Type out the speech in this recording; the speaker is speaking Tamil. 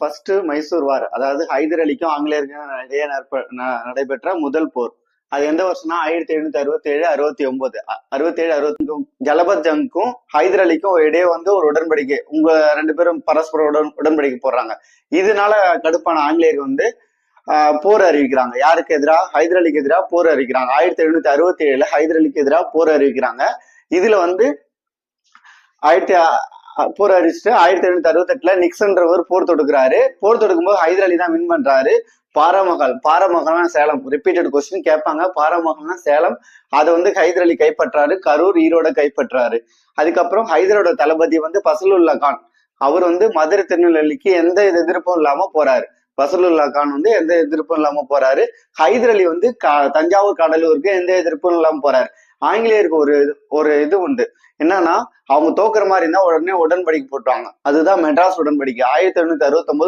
ஃபர்ஸ்ட் மைசூர் வார் அதாவது ஹைதர் அலிக்கும் ஆங்கிலேயருக்கும் இடையே ந- நடைபெற்ற முதல் போர். அது எந்த வருஷம்னா ஆயிரத்தி எழுநூத்தி அறுபத்தி ஏழு அறுபத்தி ஒன்பது. அறுபத்தி ஏழு அறுபத்தி ஜலபத் ஜங்க்கும் ஹைதர் அலிக்கும் இடையே வந்து ஒரு உடன்படிக்கை உங்க ரெண்டு பேரும் பரஸ்பர உடன் உடன்படிக்கை போடுறாங்க. இதனால கடுப்பான ஆங்கிலேயர் வந்து போர் அறிவிக்கிறாங்க. யாருக்கு எதிராக? ஹைதர் அலிக்கு எதிராக போர் அறிவிக்கிறாங்க. ஆயிரத்தி எழுநூத்தி அறுபத்தி ஏழுல ஹைதர் அலிக்கு எதிராக போர் அறிவிக்கிறாங்க. இதுல வந்து ஆயிரத்தி போர் அறிவிச்சுட்டு ஆயிரத்தி எழுநூத்தி அறுபத்தி எட்டுல நிக்சன்றவர் போர் தொடுக்கிறாரு. போர் தொடுக்கும்போது ஹைதர் அலி தான் வின் பண்றாரு. பாராமகல் பாராமகல்னா சேலம். ரிப்பீட்டட் கொஸ்டின் கேட்பாங்க. பாராமகல்னா சேலம். அதை வந்து ஹைதர் அலி கைப்பற்றாரு. கரூர் ஈரோட கைப்பற்றாரு. அதுக்கப்புறம் ஹைதரோட தளபதி வந்து பசலுல்லா கான். அவர் வந்து மதுரை திருநெல்வேலிக்கு எந்த எதிர்ப்பும் இல்லாம போறாரு. பசலுல்லா கான் வந்து எந்த எதிர்ப்பும் இல்லாம போறாரு. ஹைதர் அலி வந்து தஞ்சாவூர் கடலூருக்கு எந்த எதிர்ப்பும் இல்லாம போறாரு. ஆங்கிலேயருக்கு ஒரு ஒரு இது உண்டு. என்னன்னா அவங்க தோக்குற மாதிரி இருந்தா உடனே உடன்படிக்கை போட்டுவாங்க அதுதான் மெட்ராஸ் உடன்படிக்கை. ஆயிரத்தி எழுநூத்தி அறுபத்தி